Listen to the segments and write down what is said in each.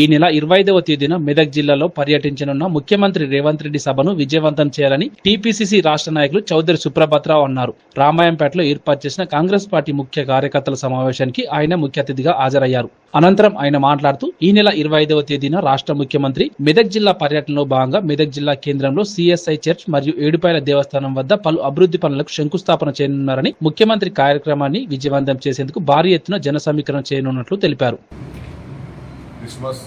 ఈ నెల ఇరవై ఐదవ తేదీన మెదక్ జిల్లాలో పర్యటించనున్న ముఖ్యమంత్రి రేవంత్ రెడ్డి సభను విజయవంతం చేయాలని టీపీసీసీ రాష్ట్ర నాయకులు చౌదరి సుప్రభాత్రావు అన్నారు. రామాయంపేటలో ఏర్పాటు చేసిన కాంగ్రెస్ పార్టీ ముఖ్య కార్యకర్తల సమావేశానికి ఆయన ముఖ్య అతిథిగా హాజరయ్యారు. అనంతరం ఆయన మాట్లాడుతూ ఈ నెల ఇరవై ఐదవ తేదీన రాష్ట్ర ముఖ్యమంత్రి మెదక్ జిల్లా పర్యటనలో భాగంగా మెదక్ జిల్లా కేంద్రంలో సిఎస్ఐ చర్చ్ మరియు ఏడుపాయల దేవస్థానం వద్ద పలు అభివృద్ధి పనులకు శంకుస్థాపన చేయనున్నారని ముఖ్యమంత్రి కార్యక్రమాన్ని విజయవంతం చేసేందుకు భారీ ఎత్తున జన సమీకరణ చేయనున్నట్లు తెలిపారు. క్రిస్మస్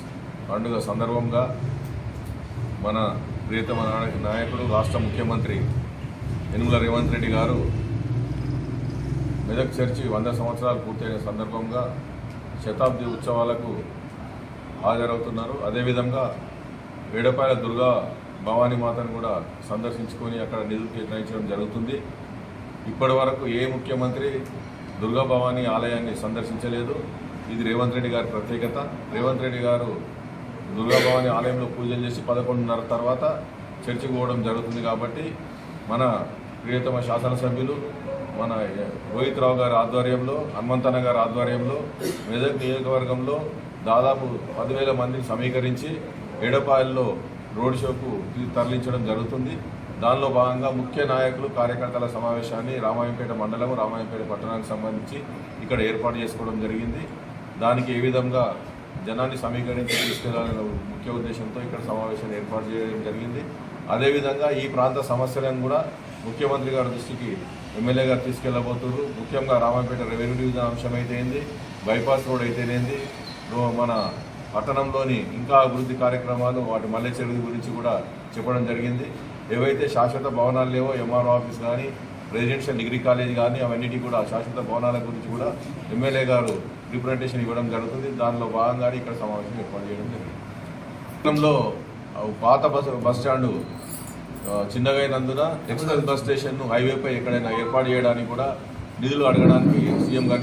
పండుగ సందర్భంగా మన ప్రియతమ నాయకుడు రాష్ట్ర ముఖ్యమంత్రి యనుమల రేవంత్ రెడ్డి గారు మెదక్ చర్చి వంద సంవత్సరాలు పూర్తయిన సందర్భంగా శతాబ్ది ఉత్సవాలకు హాజరవుతున్నారు. అదేవిధంగా వేడపాయల దుర్గా భవానీ మాతను కూడా సందర్శించుకొని అక్కడ నిధులు కేటాయించడం జరుగుతుంది. ఇప్పటి వరకు ఏ ముఖ్యమంత్రి దుర్గా భవానీ ఆలయాన్ని సందర్శించలేదు. ఇది రేవంత్ రెడ్డి గారి ప్రత్యేకత. రేవంత్ రెడ్డి గారు దుర్గాభవాని ఆలయంలో పూజలు చేసి పదకొండున్నర తర్వాత చర్చికి పోవడం జరుగుతుంది కాబట్టి మన ప్రియతమ శాసనసభ్యులు మన రోహిత్ రావు గారి ఆధ్వర్యంలో హనుమంతన్న గారి ఆధ్వర్యంలో మెదక్ నియోజకవర్గంలో దాదాపు పదివేల మందిని సమీకరించి ఎడపాయల్లో రోడ్ షోకు తరలించడం జరుగుతుంది. దానిలో భాగంగా ముఖ్య నాయకులు కార్యకర్తల సమావేశాన్ని రామాయంపేట మండలం రామాయంపేట పట్టణానికి సంబంధించి ఇక్కడ ఏర్పాటు చేసుకోవడం జరిగింది. దానికి ఏ విధంగా జనాన్ని సమీకరించి తీసుకెళ్ళాలనే ముఖ్య ఉద్దేశంతో ఇక్కడ సమావేశాన్ని ఏర్పాటు చేయడం జరిగింది. అదేవిధంగా ఈ ప్రాంత సమస్యలను కూడా ముఖ్యమంత్రి గారి దృష్టికి ఎమ్మెల్యే గారు తీసుకెళ్ళబోతున్నారు ముఖ్యంగా రామాయంపేట రెవెన్యూ డివిజన్ అంశం అయితేంది బైపాస్ రోడ్ అయితేనేది మన పట్టణంలోని ఇంకా అభివృద్ధి కార్యక్రమాలు వాటి మల్లె చెరువు గురించి కూడా చెప్పడం జరిగింది. ఏవైతే శాశ్వత భవనాలు లేవో ఎంఆర్ఓ ఆఫీస్ కానీ రెసిడెన్షియల్ డిగ్రీ కాలేజ్ కానీ అవన్నిటి కూడా శాశ్వత భవనాల గురించి కూడా ఎమ్మెల్యే గారు రిప్రజెంటేషన్ ఇవ్వడం జరుగుతుంది. దానిలో భాగంగానే ఇక్కడ సమావేశం ఏర్పాటు చేయడం జరిగింది. పాత బస్ బస్ స్టాండ్ చిన్నగైనందున చిన్నగా అయినందున ఎక్స్ప్రెస్ బస్ స్టేషన్ను హైవేపై ఎక్కడైనా ఏర్పాటు చేయడానికి కూడా నిధులు అడగడానికి సీఎం గారిని